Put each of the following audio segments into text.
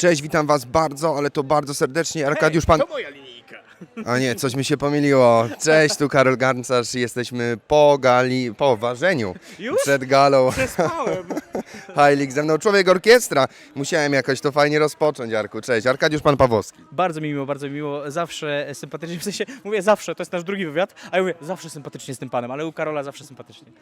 Cześć, witam was bardzo, ale to bardzo serdecznie. Arkadiusz Pan... To moja linijka. A nie, coś mi się pomyliło. Cześć, tu Karol Garncarz. Jesteśmy po gali, po ważeniu. Już? Przed galą. Przespałem. Hajlik ze mną, człowiek orkiestra. Musiałem jakoś to fajnie rozpocząć, Arku. Cześć, Arkadiusz Pan Pawłowski. Bardzo mi miło, bardzo mi miło. Zawsze sympatycznie, w sensie mówię zawsze, to jest nasz drugi wywiad, a ja mówię zawsze sympatycznie z tym panem, ale u Karola zawsze sympatycznie.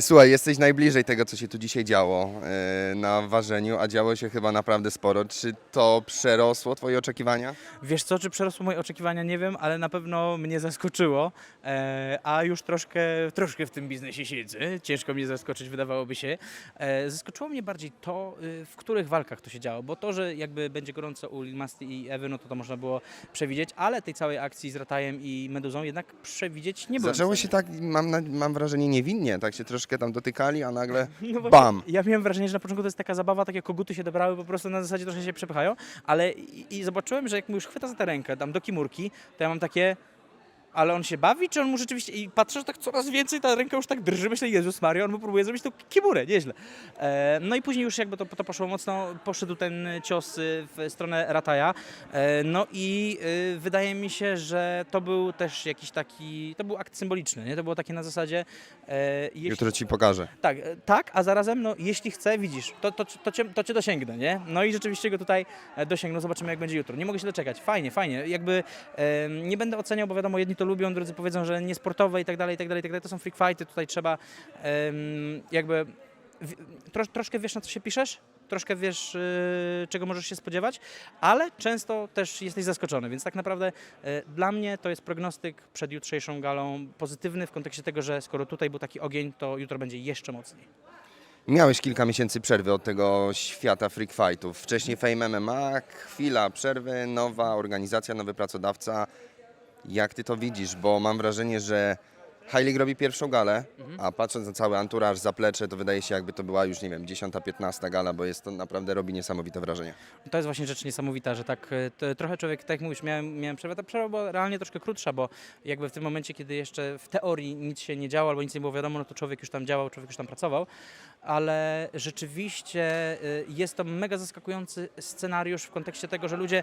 Słuchaj, jesteś najbliżej tego, co się tu dzisiaj działo e, na ważeniu, a działo się chyba naprawdę sporo. Czy to przerosło twoje oczekiwania? Wiesz co, czy przerosło moje oczekiwania, nie wiem, ale na pewno mnie zaskoczyło, e, a już troszkę, troszkę w tym biznesie siedzę. Ciężko mnie zaskoczyć, wydawałoby się. E, zaskoczyło mnie bardziej to, y, w których walkach to się działo, bo to, że jakby będzie gorąco u Lil Masti i Ewy, no to to można było przewidzieć, ale tej całej akcji z Ratajem i Meduzą jednak przewidzieć nie byłem w Zaczęło się tak, mam, na- mam wrażenie, niewinnie. Tak się troszkę tam dotykali, a nagle No właśnie, bam. Ja miałem wrażenie, że na początku to jest taka zabawa, takie koguty się dobrały, po prostu na zasadzie trochę się przepychają, ale i, i zobaczyłem, że jak mu już chwyta za tę rękę, tam do kimurki, to ja mam takie, ale on się bawi, czy on mu rzeczywiście, i patrzę, że tak coraz więcej ta ręka już tak drży, myślę, Jezus Maria, on mu próbuje zrobić tą kimurę, nieźle. E, no i później już jakby to, to poszło mocno, poszedł ten cios y, w stronę Rataja, e, no i y, wydaje mi się, że to był też jakiś taki, to był akt symboliczny, nie? To było takie na zasadzie, e, jeśli... Jutro ci pokażę. Tak, e, tak, a zarazem, no, jeśli chcę, widzisz, to, to, to, cię, to cię dosięgnę, nie? No i rzeczywiście go tutaj e, dosięgnę, zobaczymy jak będzie jutro. Nie mogę się doczekać, fajnie, fajnie. Jakby em, nie będę oceniał, bo wiadomo, jedni to lubią, drudzy powiedzą, że niesportowe i tak dalej, i tak dalej, i tak dalej. To są freak fighty, tutaj trzeba jakby trosz, troszkę wiesz na co się piszesz, troszkę wiesz y, czego możesz się spodziewać, ale często też jesteś zaskoczony, więc tak naprawdę e, dla mnie to jest prognostyk przed jutrzejszą galą pozytywny w kontekście tego, że skoro tutaj był taki ogień, to jutro będzie jeszcze mocniej. Miałeś kilka miesięcy przerwy od tego świata freak fightów. Wcześniej Fame MMA, chwila przerwy, nowa organizacja, nowy pracodawca. Jak ty to widzisz? Bo mam wrażenie, że Heilig robi pierwszą galę, a patrząc na cały anturaż, zaplecze, to wydaje się jakby to była już, nie wiem, 10-15 gala, bo jest to naprawdę robi niesamowite wrażenie. To jest właśnie rzecz niesamowita, że tak e, to, trochę człowiek, tak jak mówisz, miałem, miałem przerwę, ta przerwa była realnie troszkę krótsza, bo jakby w tym momencie, kiedy jeszcze w teorii nic się nie działo albo nic nie było wiadomo, no to człowiek już tam działał, człowiek już tam pracował, ale rzeczywiście e, jest to mega zaskakujący scenariusz w kontekście tego, że ludzie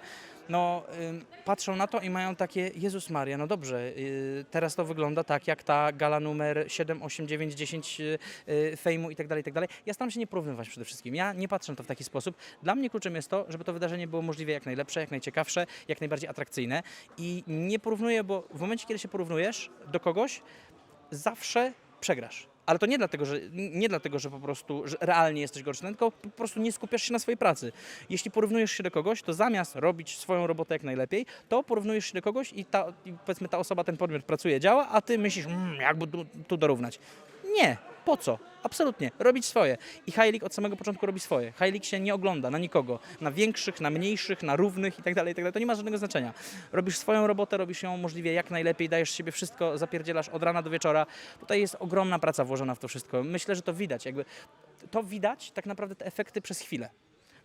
no, ym, patrzą na to i mają takie, Jezus Maria, no dobrze, y, teraz to wygląda tak, jak ta gala numer 7, 8, 9, 10 y, y, fejmu i tak dalej, i tak dalej. Ja staram się nie porównywać przede wszystkim. Ja nie patrzę na to w taki sposób. Dla mnie kluczem jest to, żeby to wydarzenie było możliwie jak najlepsze, jak najciekawsze, jak najbardziej atrakcyjne i nie porównuję, bo w momencie, kiedy się porównujesz do kogoś, zawsze przegrasz. Ale to nie dlatego, że, nie dlatego, że po prostu że realnie jesteś gorszy, tylko po prostu nie skupiasz się na swojej pracy. Jeśli porównujesz się do kogoś, to zamiast robić swoją robotę jak najlepiej, to porównujesz się do kogoś i, ta, i powiedzmy ta osoba, ten podmiot pracuje, działa, a ty myślisz, mmm, jakby tu, tu dorównać. Nie, po co? Absolutnie, robić swoje. I Heilig od samego początku robi swoje. Heilig się nie ogląda na nikogo, na większych, na mniejszych, na równych i tak dalej, i tak. To nie ma żadnego znaczenia. Robisz swoją robotę, robisz ją możliwie jak najlepiej, dajesz siebie wszystko, zapierdzielasz od rana do wieczora. Tutaj jest ogromna praca włożona w to wszystko. Myślę, że to widać. Jakby to widać tak naprawdę te efekty przez chwilę.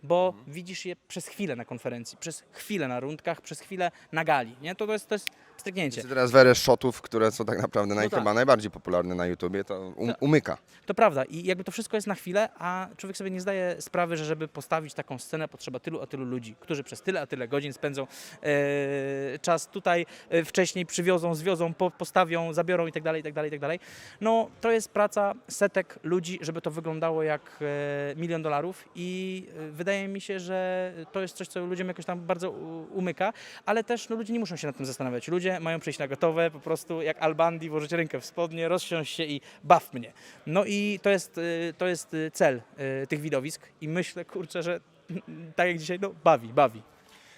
Bo widzisz je przez chwilę na konferencji, przez chwilę na rundkach, przez chwilę na gali. Nie? To, to jest, to jest stryknięcie. Teraz wiele shotów, które są tak naprawdę naj, No tak. chyba najbardziej popularne na YouTubie, to um, umyka. To prawda i jakby to wszystko jest na chwilę, a człowiek sobie nie zdaje sprawy, że żeby postawić taką scenę potrzeba tylu a tylu ludzi, którzy przez tyle a tyle godzin spędzą e, czas tutaj, e, wcześniej przywiozą, zwiozą, po, postawią, zabiorą i tak dalej, i tak dalej, i tak dalej. No to jest praca setek ludzi, żeby to wyglądało jak e, milion dolarów i e, wydaje mi się, że to jest coś, co ludziom jakoś tam bardzo umyka, ale też no, ludzie nie muszą się nad tym zastanawiać. Ludzie mają przyjść na gotowe, po prostu jak Albandi, włożyć rękę w spodnie, rozsiąść się i baw mnie. No i to jest, y, to jest y, cel y, tych widowisk i myślę, kurczę, że tak jak dzisiaj, no bawi, bawi.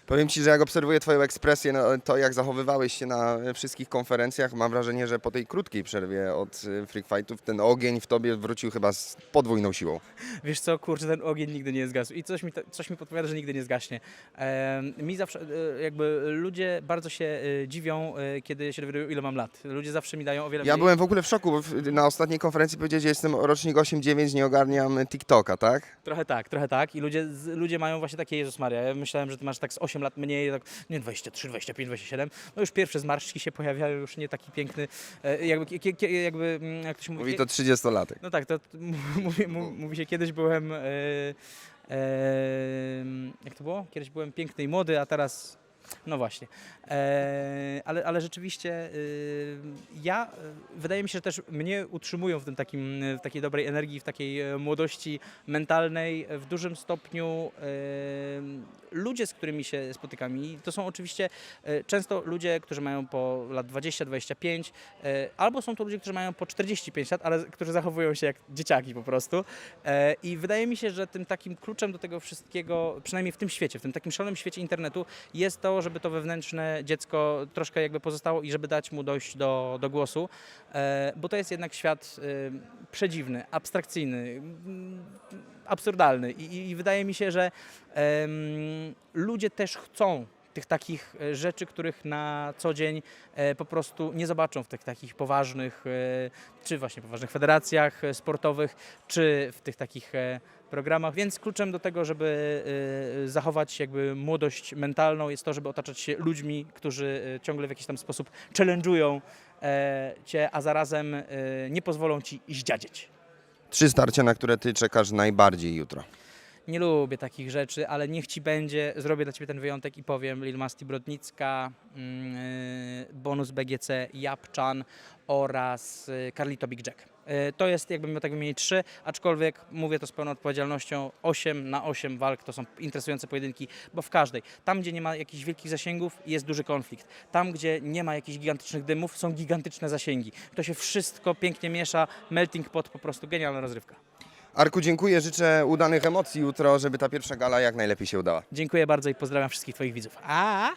Powiem Ci, że jak obserwuję Twoją ekspresję, no, to jak zachowywałeś się na wszystkich konferencjach, mam wrażenie, że po tej krótkiej przerwie od y, freak fightów ten ogień w Tobie wrócił chyba z podwójną siłą. Wiesz co, kurczę, ten ogień nigdy nie zgasł i coś mi, coś mi podpowiada, że nigdy nie zgaśnie. Mi zawsze, e, jakby ludzie bardzo się e, dziwią, e, kiedy się dowiadują, ile mam lat. Ludzie zawsze mi dają o wiele Ja mniej. byłem w ogóle w szoku, bo na ostatniej konferencji powiedziałeś, że jestem rocznik 8-9, nie ogarniam TikToka, tak? Trochę tak, trochę tak. I ludzie, ludzie mają właśnie takie, Jezus Maria, ja myślałem, że ty masz tak z 8 lat mniej, tak, nie 23, 25, 27. No już pierwsze zmarszczki się pojawiają, już nie taki piękny, e, jakby, jakby mm, jak to się mówi, Mówi to 30-latek. No tak, to mówi, mówi, się, kiedyś byłem, Em, jak to było? Kiedyś byłem piękny i młody, a teraz no właśnie. E, ale, ale rzeczywiście y, ja, y, wydaje mi się, że też mnie utrzymują w tym takim, w takiej dobrej energii, w takiej e, młodości mentalnej w dużym stopniu e, ludzie, z którymi się spotykam. I to są oczywiście e, często ludzie, którzy mają po lat 20-25, e, albo są to ludzie, którzy mają po 45 lat, ale którzy zachowują się jak dzieciaki po prostu. E, I wydaje mi się, że tym takim kluczem do tego wszystkiego, przynajmniej w tym świecie, w tym takim szalonym świecie internetu, jest to, żeby to wewnętrzne dziecko troszkę jakby pozostało i żeby dać mu dojść do, do głosu, e, bo to jest jednak świat e, przedziwny, abstrakcyjny, absurdalny. I, i, wydaje mi się, że ludzie też chcą tych takich e, rzeczy, których na co dzień e, po prostu nie zobaczą w tych takich poważnych, e, czy właśnie poważnych federacjach sportowych, czy w tych takich programach. Więc kluczem do tego, żeby zachować jakby młodość mentalną jest to, żeby otaczać się ludźmi, którzy ciągle w jakiś tam sposób challenge'ują cię, a zarazem nie pozwolą ci zdziadzieć. Trzy starcia, na które ty czekasz najbardziej jutro. Nie lubię takich rzeczy, ale niech ci będzie. Zrobię dla ciebie ten wyjątek i powiem Lil Masti Brodnicka, mm, y, bonus BGC Japczan oraz y, Carlito Big Jack. Y, To jest, jakbym miał tak wymienić trzy, aczkolwiek mówię to z pełną odpowiedzialnością. 8 na 8 walk to są interesujące pojedynki, bo w każdej. Tam, gdzie nie ma jakichś wielkich zasięgów, jest duży konflikt. Tam, gdzie nie ma jakichś gigantycznych dymów, są gigantyczne zasięgi. To się wszystko pięknie miesza. Melting pot, po prostu genialna rozrywka. Arku, dziękuję, życzę udanych emocji jutro, żeby ta pierwsza gala jak najlepiej się udała. Dziękuję bardzo i pozdrawiam wszystkich Twoich widzów. A!